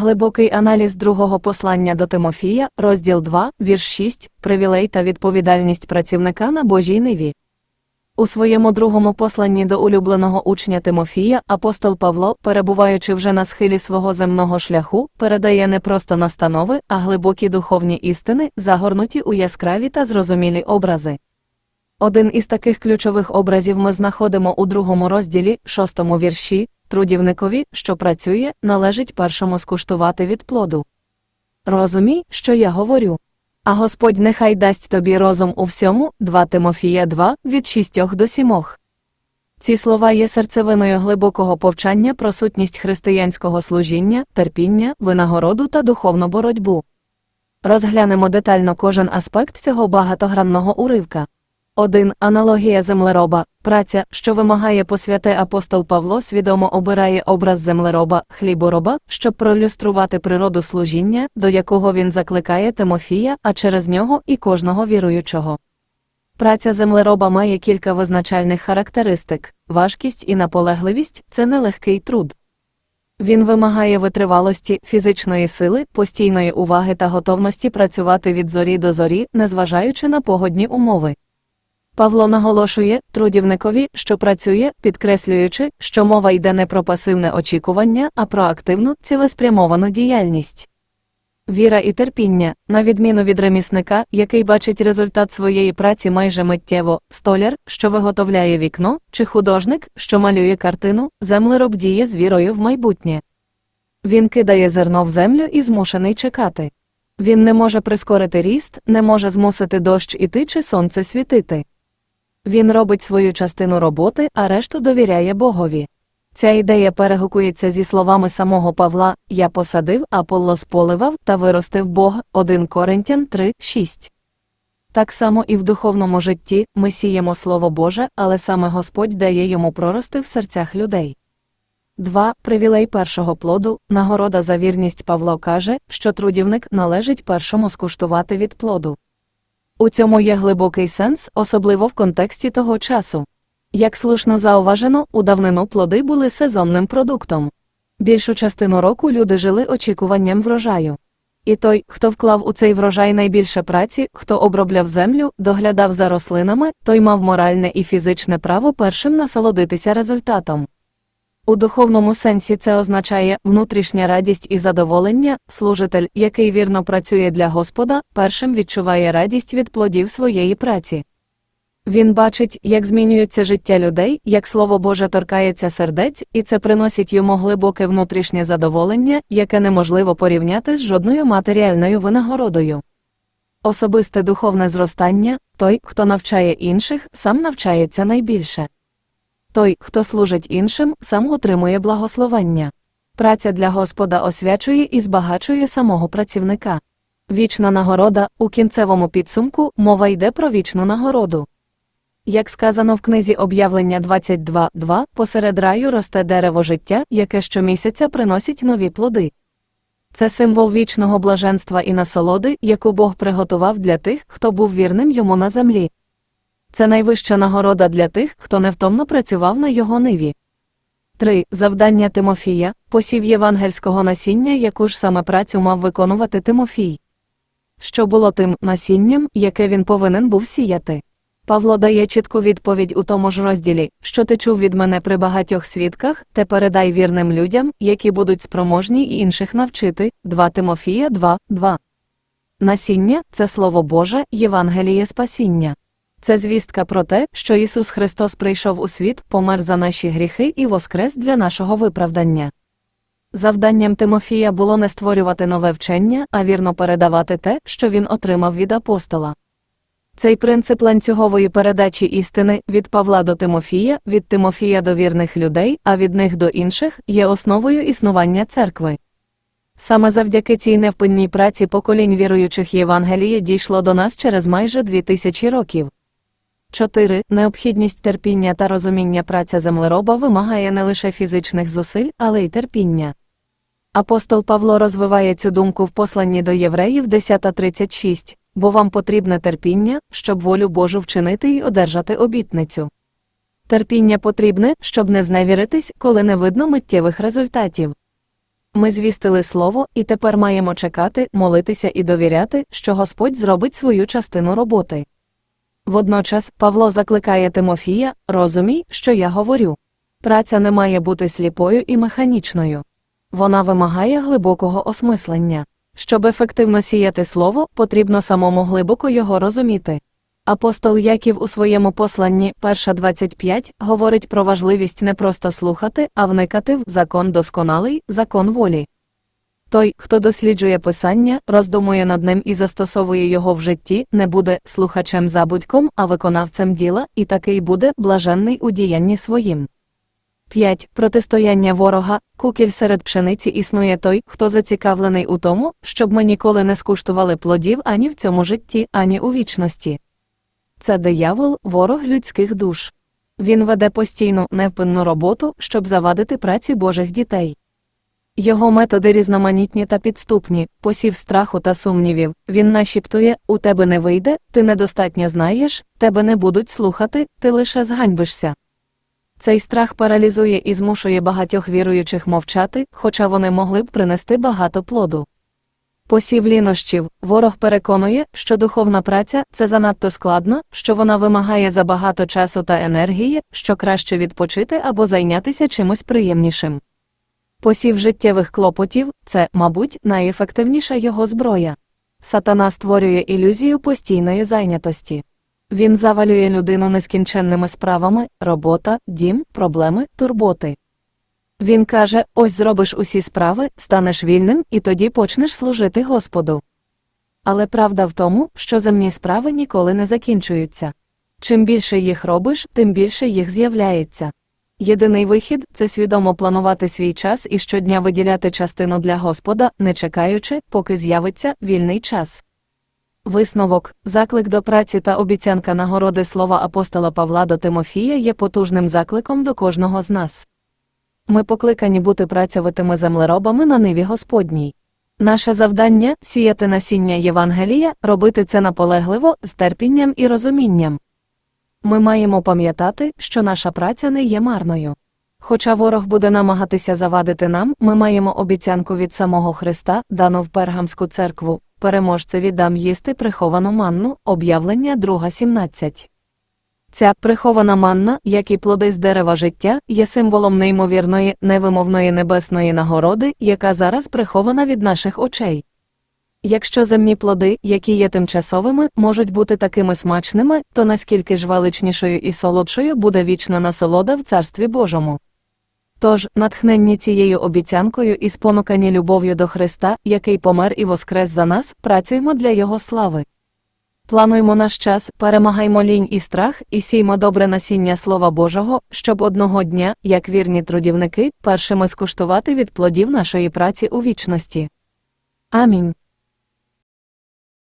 Глибокий аналіз другого послання до Тимофія, розділ 2, вірш 6, привілей та відповідальність працівника на Божій ниві. У своєму другому посланні до улюбленого учня Тимофія апостол Павло, перебуваючи вже на схилі свого земного шляху, передає не просто настанови, а глибокі духовні істини, загорнуті у яскраві та зрозумілі образи. Один із таких ключових образів ми знаходимо у другому розділі, шостому вірші, трудівникові, що працює, належить першому скуштувати від плоду. Розумій, що я говорю. А Господь нехай дасть тобі розум у всьому, 2 Тимофія 2, від 6 до 7. Ці слова є серцевиною глибокого повчання про сутність християнського служіння, терпіння, винагороду та духовну боротьбу. Розглянемо детально кожен аспект цього багатогранного уривка. 1. Аналогія землероба. Праця, що вимагає посвяти апостол Павло, свідомо обирає образ землероба, хлібороба, щоб проілюструвати природу служіння, до якого він закликає Тимофія, а через нього і кожного віруючого. Праця землероба має кілька визначальних характеристик важкість і наполегливість це нелегкий труд. Він вимагає витривалості, фізичної сили, постійної уваги та готовності працювати від зорі до зорі, незважаючи на погодні умови. Павло наголошує трудівникові, що працює, підкреслюючи, що мова йде не про пасивне очікування, а про активну, цілеспрямовану діяльність. Віра і терпіння, на відміну від ремісника, який бачить результат своєї праці майже миттєво, столяр, що виготовляє вікно, чи художник, що малює картину, землероб діє з вірою в майбутнє. Він кидає зерно в землю і змушений чекати. Він не може прискорити ріст, не може змусити дощ іти чи сонце світити. Він робить свою частину роботи, а решту довіряє Богові. Ця ідея перегукується зі словами самого Павла Я посадив, Аполло споливав та виростив Бог 1 Коринтян 3, 6. Так само і в духовному житті ми сіємо Слово Боже, але саме Господь дає йому прорости в серцях людей. 2. Привілей першого плоду, нагорода за вірність Павло каже, що трудівник належить першому скуштувати від плоду. У цьому є глибокий сенс, особливо в контексті того часу. Як слушно зауважено, у давнину плоди були сезонним продуктом. Більшу частину року люди жили очікуванням врожаю. І той, хто вклав у цей врожай найбільше праці, хто обробляв землю, доглядав за рослинами, той мав моральне і фізичне право першим насолодитися результатом. У духовному сенсі це означає внутрішня радість і задоволення, служитель, який вірно працює для Господа, першим відчуває радість від плодів своєї праці. Він бачить, як змінюється життя людей, як Слово Боже торкається сердець, і це приносить йому глибоке внутрішнє задоволення, яке неможливо порівняти з жодною матеріальною винагородою. Особисте духовне зростання той, хто навчає інших, сам навчається найбільше. Той, хто служить іншим, сам отримує благословення. Праця для Господа освячує і збагачує самого працівника. Вічна нагорода у кінцевому підсумку мова йде про вічну нагороду. Як сказано в книзі об'явлення 22.2, посеред раю росте дерево життя, яке щомісяця приносить нові плоди. Це символ вічного блаженства і насолоди, яку Бог приготував для тих, хто був вірним йому на землі. Це найвища нагорода для тих, хто невтомно працював на його ниві. 3. Завдання Тимофія посів євангельського насіння, яку ж саме працю мав виконувати Тимофій. Що було тим насінням, яке він повинен був сіяти. Павло дає чітку відповідь у тому ж розділі, що ти чув від мене при багатьох свідках, те передай вірним людям, які будуть спроможні й інших навчити. 2 Тимофія 2, 2. Насіння це Слово Боже, Євангеліє спасіння. Це звістка про те, що Ісус Христос прийшов у світ, помер за наші гріхи і воскрес для нашого виправдання. Завданням Тимофія було не створювати нове вчення, а вірно передавати те, що він отримав від апостола. Цей принцип ланцюгової передачі істини від Павла до Тимофія, від Тимофія до вірних людей, а від них до інших, є основою існування церкви. Саме завдяки цій невпинній праці поколінь віруючих Євангелія дійшло до нас через майже дві тисячі років. 4. Необхідність терпіння та розуміння праця землероба вимагає не лише фізичних зусиль, але й терпіння. Апостол Павло розвиває цю думку в посланні до євреїв 10.36 бо вам потрібне терпіння, щоб волю Божу вчинити і одержати обітницю. Терпіння потрібне, щоб не зневіритись, коли не видно миттєвих результатів. Ми звістили слово, і тепер маємо чекати, молитися і довіряти, що Господь зробить свою частину роботи. Водночас Павло закликає Тимофія, розумій, що я говорю. Праця не має бути сліпою і механічною. Вона вимагає глибокого осмислення. Щоб ефективно сіяти слово, потрібно самому глибоко його розуміти. Апостол Яків у своєму посланні 1.25 говорить про важливість не просто слухати, а вникати в закон досконалий, закон волі. Той, хто досліджує писання, роздумує над ним і застосовує його в житті, не буде слухачем забудьком, а виконавцем діла, і такий буде блаженний у діянні своїм. 5. Протистояння ворога, кукіль серед пшениці існує той, хто зацікавлений у тому, щоб ми ніколи не скуштували плодів ані в цьому житті, ані у вічності. Це диявол, ворог людських душ. Він веде постійну, невпинну роботу, щоб завадити праці Божих дітей. Його методи різноманітні та підступні, посів страху та сумнівів. Він нашіптує: у тебе не вийде, ти недостатньо знаєш, тебе не будуть слухати, ти лише зганьбишся. Цей страх паралізує і змушує багатьох віруючих мовчати, хоча вони могли б принести багато плоду. Посів лінощів, ворог переконує, що духовна праця це занадто складно, що вона вимагає забагато часу та енергії, що краще відпочити або зайнятися чимось приємнішим. Посів життєвих клопотів це, мабуть, найефективніша його зброя. Сатана створює ілюзію постійної зайнятості. Він завалює людину нескінченними справами, робота, дім, проблеми, турботи. Він каже: ось зробиш усі справи, станеш вільним, і тоді почнеш служити Господу. Але правда в тому, що земні справи ніколи не закінчуються. Чим більше їх робиш, тим більше їх з'являється. Єдиний вихід це свідомо планувати свій час і щодня виділяти частину для Господа, не чекаючи, поки з'явиться вільний час. Висновок, заклик до праці та обіцянка нагороди слова апостола Павла до Тимофія є потужним закликом до кожного з нас. Ми покликані бути працьовитими землеробами на ниві Господній. Наше завдання сіяти насіння Євангелія, робити це наполегливо, з терпінням і розумінням. Ми маємо пам'ятати, що наша праця не є марною. Хоча ворог буде намагатися завадити нам, ми маємо обіцянку від самого Христа, дану в Пергамську церкву, переможцеві дам їсти приховану манну, об'явлення 2.17. Ця прихована манна, як і плоди з дерева життя, є символом неймовірної, невимовної небесної нагороди, яка зараз прихована від наших очей. Якщо земні плоди, які є тимчасовими, можуть бути такими смачними, то наскільки ж величнішою і солодшою буде вічна насолода в Царстві Божому. Тож, натхненні цією обіцянкою і спонукані любов'ю до Христа, який помер і воскрес за нас, працюємо для Його слави. Плануймо наш час, перемагаймо лінь і страх, і сіймо добре насіння Слова Божого, щоб одного дня, як вірні трудівники, першими скуштувати від плодів нашої праці у вічності. Амінь.